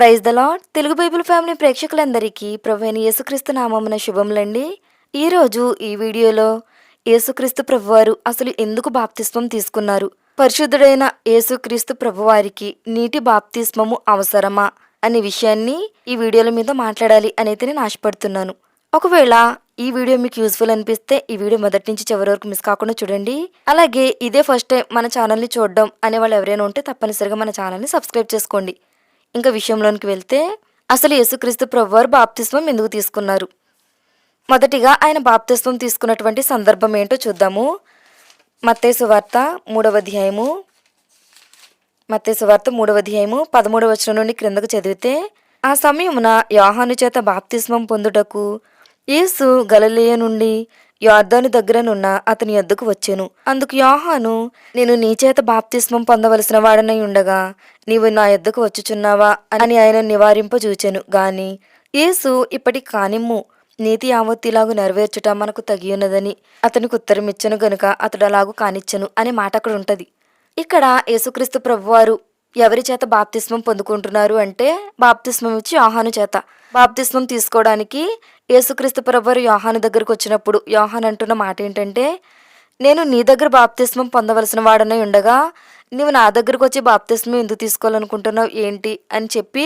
Praise the Lord Telugu Bible family ప్రేక్షకులందరికీ ప్రభువైన యేసుక్రీస్తు నామమున శుభములండి. ఈరోజు ఈ వీడియోలో యేసుక్రీస్తు ప్రభువారు అసలు ఎందుకు బాప్తిస్మం తీసుకున్నారు? పరిశుద్ధుడైన యేసుక్రీస్తు ప్రభువారికి నీటి బాప్తిస్మము అవసరమా అనే విషయాన్ని ఈ వీడియోల మీద మాట్లాడాలి అనేది నేను ఆశపడుతున్నాను. ఒకవేళ ఈ వీడియో మీకు యూస్ఫుల్ అనిపిస్తే ఈ వీడియో మొదటి నుంచి చివరి వరకు మిస్ కాకుండా చూడండి. అలాగే ఇదే ఫస్ట్ టైం మన ఛానల్ని చూడడం అనే వాళ్ళు ఎవరైనా ఉంటే తప్పనిసరిగా మన ఛానల్ని సబ్స్క్రైబ్ చేసుకోండి. ఇంకా విషయంలోనికి వెళ్తే అసలు యేసుక్రీస్తు ప్రభువారు బాప్తిస్మం ఎందుకు తీసుకున్నారు? మొదటిగా ఆయన బాప్తిస్మం తీసుకున్నటువంటి సందర్భం ఏంటో చూద్దాము. మత్తేసు వార్త మూడవ అధ్యాయము మత్తేసు వార్త మూడవ అధ్యాయము పదమూడవ వచనం నుండి క్రిందకు చదివితే ఆ సమయమున యోహాను చేత బాప్తిస్మం పొందుటకు యేసు గలలేయ నుండి యోర్ధాను దగ్గరనున్న అతని యొద్దకు వచ్చాను. అందుకు యోహాను నేను నీ చేత బాప్తిస్మం పొందవలసిన వాడనై ఉండగా నీవు నా యొద్దకు వచ్చుచున్నావా? అని ఆయన నివారింపజూచాను. గాని యేసు ఇప్పటి కానిమ్ము. నీతి యావత్తిలాగు నెరవేర్చుట మనకు తగియున్నదని అతనికి ఉత్తరమిచ్చను గనుక అతడు అలాగూ కానిచ్చను అనే మాట అక్కడ ఉంటది ఇక్కడ యేసుక్రీస్తు ప్రభువారు ఎవరి చేత బాప్తిస్మం పొందుకుంటున్నారు అంటే బాప్తిస్మం ఇచ్చి యోహాను చేత. బాప్తిస్మం తీసుకోవడానికి యేసుక్రీస్తు ప్రభువారు యోహాను దగ్గరకు వచ్చినప్పుడు యోహాన్ అంటున్న మాట ఏంటంటే నేను నీ దగ్గర బాప్తిస్మం పొందవలసిన వాడనే ఉండగా నీవు నా దగ్గరకు వచ్చి బాప్తిస్మం ఎందుకు తీసుకోవాలనుకుంటున్నావు ఏంటి? అని చెప్పి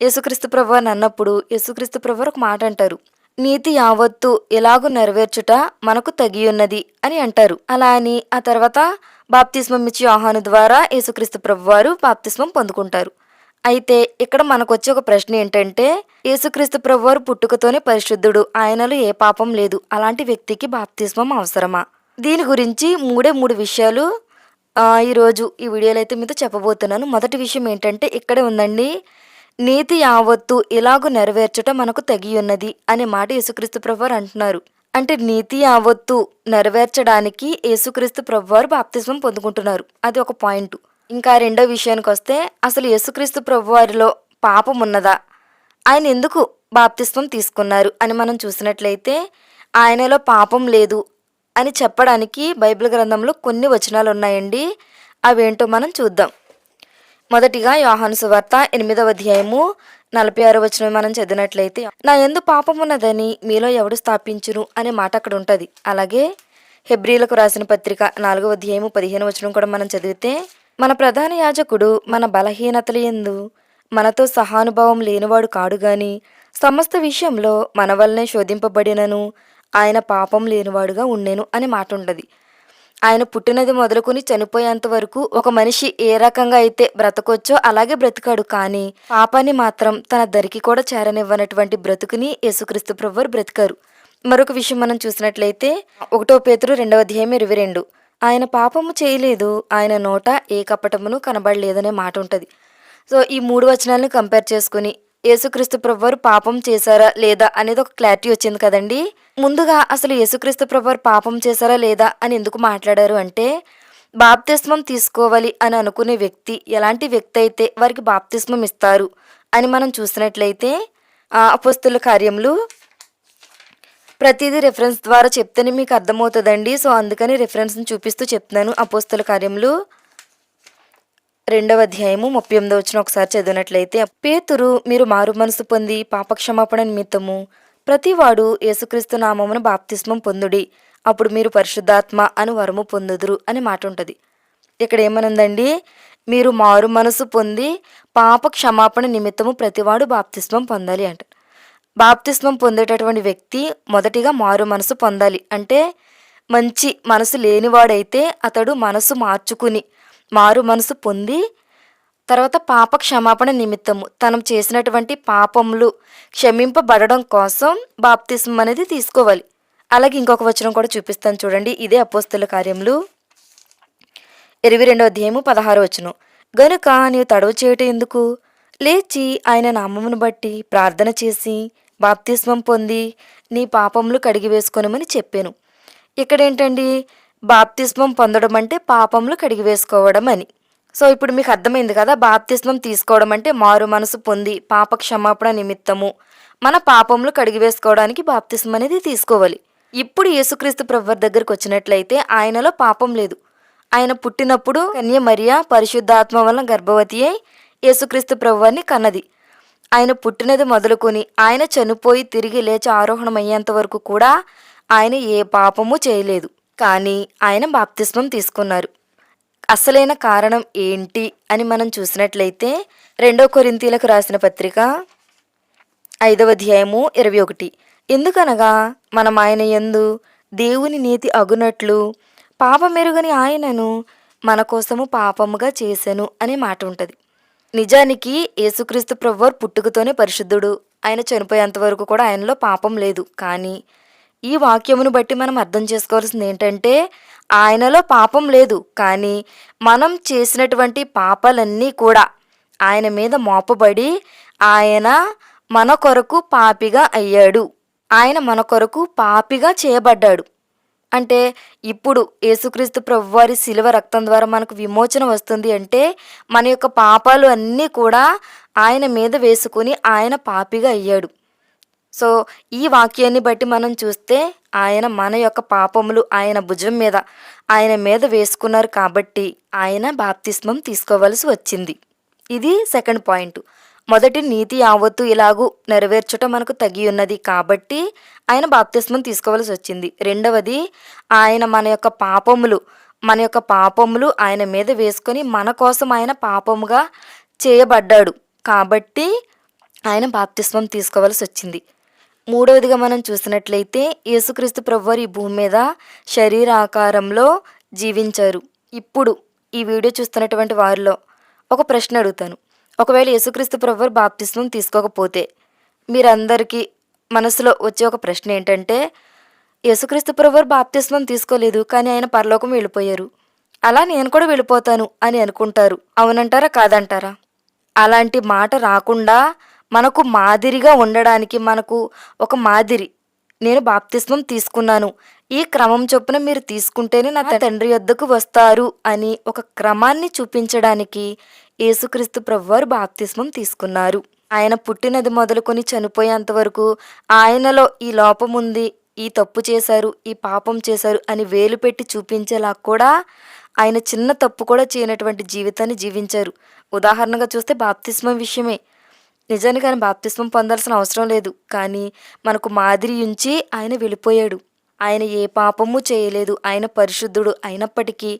యేసుక్రీస్తు ప్రభు అని అన్నప్పుడు యేసుక్రీస్తు ప్రభు ఒక మాట అంటారు. నీతి యావత్తు ఎలాగు నెరవేర్చుట మనకు తగియున్నది అని అంటారు. అలా అని ఆ తర్వాత బాప్తిస్మం ఇచ్చే ఆహ్వాన ద్వారా యేసుక్రీస్తు ప్రభువారు బాప్తిస్మం పొందుకుంటారు. అయితే ఇక్కడ మనకు వచ్చే ఒక ప్రశ్న ఏంటంటే యేసుక్రీస్తు ప్రభువారు పుట్టుకతోనే పరిశుద్ధుడు ఆయనలో ఏ పాపం లేదు అలాంటి వ్యక్తికి బాప్తిస్మం అవసరమా? దీని గురించి మూడే మూడు విషయాలు ఈరోజు ఈ వీడియోలో అయితే మీతో చెప్పబోతున్నాను. మొదటి విషయం ఏంటంటే ఇక్కడే ఉందండి. నీతి యావత్తు ఇలాగు నెరవేర్చుట మనకు తెగియున్నది అనే మాట యేసుక్రీస్తు ప్రభువారు అంటున్నారు. అంటే నీతి యావత్తు నెరవేర్చడానికి యేసుక్రీస్తు ప్రభువారు బాప్తిజం పొందుకుంటున్నారు. అది ఒక పాయింట్. ఇంకా రెండో విషయానికి వస్తే అసలు యేసుక్రీస్తు ప్రభువారిలో పాపం ఉన్నదా? ఆయన ఎందుకు బాప్తిస్వం తీసుకున్నారు అని మనం చూసినట్లయితే ఆయనలో పాపం లేదు అని చెప్పడానికి బైబిల్ గ్రంథంలో కొన్ని వచనాలు ఉన్నాయండి అవేంటో మనం చూద్దాం. మొదటిగా యోహాను సువార్త ఎనిమిదవ అధ్యాయము నలభై ఆరు వచ్చిన మనం చదివినట్లయితే నా ఎందు పాపమున్నదని మీలో ఎవడు స్థాపించును? అనే మాట అక్కడ ఉంటుంది. అలాగే హెబ్రీలకు రాసిన పత్రిక నాలుగవ అధ్యాయము పదిహేను వచనం కూడా మనం చదివితే మన ప్రధాన యాజకుడు మన బలహీనతల ఎందు మనతో సహానుభావం లేనివాడు కాడు గాని సమస్త విషయంలో మన వల్లనే శోధింపబడినను ఆయన పాపం లేనివాడుగా ఉండేను అనే మాట ఉండదు ఆయన పుట్టినది మొదలుకొని చనిపోయేంత వరకు ఒక మనిషి ఏ రకంగా అయితే బ్రతకొచ్చో అలాగే బ్రతికాడు. కానీ పాపాన్ని మాత్రం తన దరికి కూడా చేరనివ్వనటువంటి బ్రతుకుని యేసుక్రీస్తు ప్రభువారు బ్రతికారు. మరొక విషయం మనం చూసినట్లయితే ఒకటో పేతురు రెండవ అధ్యాయం ఇరవై రెండు. ఆయన పాపము చేయలేదు ఆయన నోట ఏ కపటమును కనబడలేదనే మాట ఉంటుంది. సో ఈ మూడు వచనాలను కంపేర్ చేసుకుని యేసుక్రీస్తు ప్రభువారు పాపం చేశారా లేదా అనేది ఒక క్లారిటీ వచ్చింది కదండి. ముందుగా అసలు యేసుక్రీస్తు ప్రభువారు పాపం చేశారా లేదా అని ఎందుకు మాట్లాడారు అంటే బాప్తిస్మం తీసుకోవాలి అని అనుకునే వ్యక్తి ఎలాంటి వ్యక్తి అయితే వారికి బాప్తిస్మం ఇస్తారు అని మనం చూసినట్లయితే ఆ అపోస్తుల కార్యములు ప్రతిదీ రెఫరెన్స్ ద్వారా చెప్తేనే మీకు అర్థమవుతుందండి. సో అందుకని రెఫరెన్స్ని చూపిస్తూ చెప్తున్నాను అపోస్తుల కార్యములు. రెండవ అధ్యాయము ముప్పై ఎనిమిది వచ్చిన ఒకసారి చదివినట్లయితే పేతురు మీరు మారు మనసు పొంది పాపక్షమాపణ నిమిత్తము. ప్రతివాడు యేసుక్రీస్తు నామమును బాప్తిస్మం పొందుడి. అప్పుడు మీరు పరిశుద్ధాత్మ అని వరము పొందుదురు అని మాట ఉంటుంది. ఇక్కడ ఏమనుందండి? మీరు మారు మనసు పొంది పాప క్షమాపణ నిమిత్తము ప్రతివాడు బాప్తిస్మం పొందాలి అంట. బాప్తిస్మం పొందేటటువంటి వ్యక్తి మొదటిగా మారు మనసు పొందాలి. అంటే మంచి మనసు లేనివాడైతే అతడు మనసు మార్చుకుని మారు మనసు పొంది తర్వాత పాప క్షమాపణ నిమిత్తము. తను చేసినటువంటి పాపములు క్షమింపబడడం కోసం బాప్తిస్మం అనేది తీసుకోవాలి. అలాగే ఇంకొక వచనం కూడా చూపిస్తాను చూడండి. ఇదే అపోస్తుల కార్యములు. ఇరవై రెండో అధ్యాయము పదహారు వచనం. గనుక నీవు తడవు చేయటం ఎందుకు? లేచి ఆయన నామమును బట్టి ప్రార్థన చేసి బాప్తిస్మం పొంది నీ పాపములు కడిగి వేసుకోనమని చెప్పాను ఇక్కడేంటండి బాప్తిస్మం పొందడం అంటే పాపములు కడిగి వేసుకోవడం అని సో ఇప్పుడు మీకు అర్థమైంది కదా బాప్తిస్మం తీసుకోవడం అంటే మారు మనసు పొంది పాప క్షమాపణ నిమిత్తము. మన పాపములు కడిగి వేసుకోవడానికి బాప్తిస్మం అనేది తీసుకోవాలి. ఇప్పుడు యేసుక్రీస్తు ప్రభు దగ్గరికి వచ్చినట్లయితే ఆయనలో పాపం లేదు. ఆయన పుట్టినప్పుడు కన్య మరియా పరిశుద్ధాత్మ వలన గర్భవతి అయి యేసుక్రీస్తు ప్రభువాన్ని కన్నది. ఆయన పుట్టినది మొదలుకొని ఆయన చనిపోయి తిరిగి లేచి ఆరోహణమయ్యేంత వరకు కూడా ఆయన ఏ పాపము చేయలేదు. కానీ ఆయన బాప్తిస్మం తీసుకున్నారు. అసలైన కారణం ఏంటి అని మనం చూసినట్లయితే రెండో కొరింతీలకు రాసిన పత్రిక ఐదవ అధ్యాయము ఇరవై ఒకటి. ఎందుకనగా మనం ఆయన యందు దేవుని నీతి అగునట్లు పాపమెరుగని ఆయనను మన కోసము పాపముగా చేశాను అనే మాట ఉంటుంది. నిజానికి యేసుక్రీస్తు ప్రభువారు పుట్టుకతోనే పరిశుద్ధుడు. ఆయన చనిపోయేంత వరకు కూడా ఆయనలో పాపం లేదు. కానీ ఈ వాక్యమును బట్టి మనం అర్థం చేసుకోవాల్సింది ఏంటంటే ఆయనలో పాపం లేదు కానీ మనం చేసినటువంటి పాపాలన్నీ కూడా ఆయన మీద మోపబడి ఆయన మన కొరకు పాపిగా అయ్యాడు. ఆయన మన కొరకు పాపిగా చేయబడ్డాడు. అంటే ఇప్పుడు యేసుక్రీస్తు ప్రభువారి శిలువ రక్తం ద్వారా మనకు విమోచన వస్తుంది అంటే మన యొక్క పాపాలు అన్నీ కూడా ఆయన మీద వేసుకుని ఆయన పాపిగా అయ్యాడు. సో ఈ వాక్యాన్ని బట్టి మనం చూస్తే ఆయన మన యొక్క పాపములు ఆయన భుజం మీద ఆయన మీద వేసుకున్నారు కాబట్టి ఆయన బాప్తిస్మం తీసుకోవలసి వచ్చింది. ఇది సెకండ్ పాయింట్. మొదటి నీతి యావత్తు ఇలాగూ నెరవేర్చటం మనకు తగి ఉన్నది కాబట్టి ఆయన బాప్తిస్మం తీసుకోవలసి వచ్చింది. రెండవది ఆయన మన యొక్క పాపములు మన యొక్క పాపములు ఆయన మీద వేసుకొని మన కోసం ఆయన పాపముగా చేయబడ్డాడు కాబట్టి ఆయన బాప్తిస్మం తీసుకోవలసి వచ్చింది. మూడవదిగా మనం చూసినట్లయితే యేసుక్రీస్తు ప్రభువారు ఈ భూమి మీద శరీరాకారంలో జీవించారు. ఇప్పుడు ఈ వీడియో చూస్తున్నటువంటి వారిలో ఒక ప్రశ్న అడుగుతాను. ఒకవేళ యేసుక్రీస్తు ప్రభువారు బాప్తిస్మం తీసుకోకపోతే మీరందరికీ మనసులో వచ్చే ఒక ప్రశ్న ఏంటంటే యేసుక్రీస్తు ప్రభువారు బాప్తిస్మం తీసుకోలేదు కానీ ఆయన పరలోకం వెళ్ళిపోయారు. అలా నేను కూడా వెళ్ళిపోతాను అని అనుకుంటారు. అవునంటారా? కాదంటారా? అలాంటి మాట రాకుండా మనకు మాదిరిగా ఉండడానికి మనకు ఒక మాదిరి. నేను బాప్తిస్మం తీసుకున్నాను. ఈ క్రమం చొప్పున మీరు తీసుకుంటేనే నా తండ్రి యొద్దకు వస్తారు అని ఒక క్రమాన్ని చూపించడానికి యేసుక్రీస్తు ప్రభువారు బాప్తిస్మం తీసుకున్నారు. ఆయన పుట్టినది మొదలుకొని చనిపోయేంత వరకు ఆయనలో ఈ లోపం ఉంది ఈ తప్పు చేశారు ఈ పాపం చేశారు అని వేలు పెట్టి చూపించేలా కూడా ఆయన చిన్న తప్పు కూడా చేయనటువంటి జీవితాన్ని జీవించారు. ఉదాహరణగా చూస్తే బాప్తిస్మం విషయమే. నిజానికి ఆయన బాప్తిస్మం పొందాల్సిన అవసరం లేదు. కానీ మనకు మాదిరి ఉంచి ఆయన వెళ్ళిపోయాడు. ఆయన ఏ పాపము చేయలేదు. ఆయన పరిశుద్ధుడు అయినప్పటికీ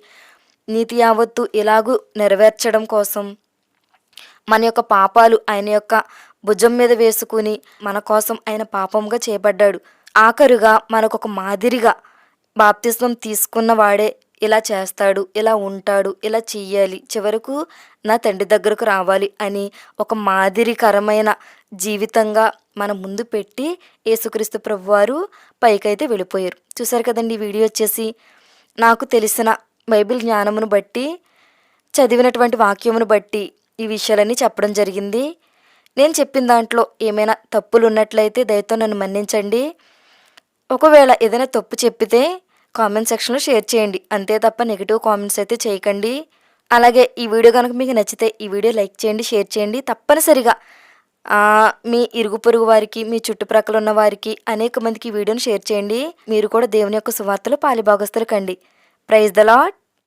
నీతి యావత్తు ఇలాగూ నెరవేర్చడం కోసం మన యొక్క పాపాలు ఆయన యొక్క భుజం మీద వేసుకుని మన కోసం ఆయన పాపంగా చేపడ్డాడు ఆఖరుగా మనకు ఒక మాదిరిగా బాప్తిస్వం తీసుకున్న వాడే ఇలా చేస్తాడు ఇలా ఉంటాడు ఇలా చెయ్యాలి చివరకు నా తండ్రి దగ్గరకు రావాలి అని ఒక మాదిరికరమైన జీవితంగా మన ముందు పెట్టి యేసుక్రీస్తు ప్రభువారు పైకైతే వెళ్ళిపోయారు. చూసారు కదండి ఈ వీడియో వచ్చేసి? నాకు తెలిసిన బైబిల్ జ్ఞానమును బట్టి చదివినటువంటి వాక్యమును బట్టి ఈ విషయాలన్నీ చెప్పడం జరిగింది. నేను చెప్పిన దాంట్లో ఏమైనా తప్పులు ఉన్నట్లయితే దయతో నన్ను మన్నించండి. ఒకవేళ ఏదైనా తప్పు చెప్పితే కామెంట్ సెక్షన్లో షేర్ చేయండి. అంతే తప్ప నెగిటివ్ కామెంట్స్ అయితే చేయకండి. అలాగే ఈ వీడియో కనుక మీకు నచ్చితే ఈ వీడియో లైక్ చేయండి షేర్ చేయండి. తప్పనిసరిగా మీ ఇరుగు పొరుగు వారికి మీ చుట్టుప్రక్కల ఉన్న వారికి అనేక మందికి ఈ వీడియోని షేర్ చేయండి. మీరు కూడా దేవుని యొక్క సువార్తలు పాలిభాగస్తులు కండి. Praise the lot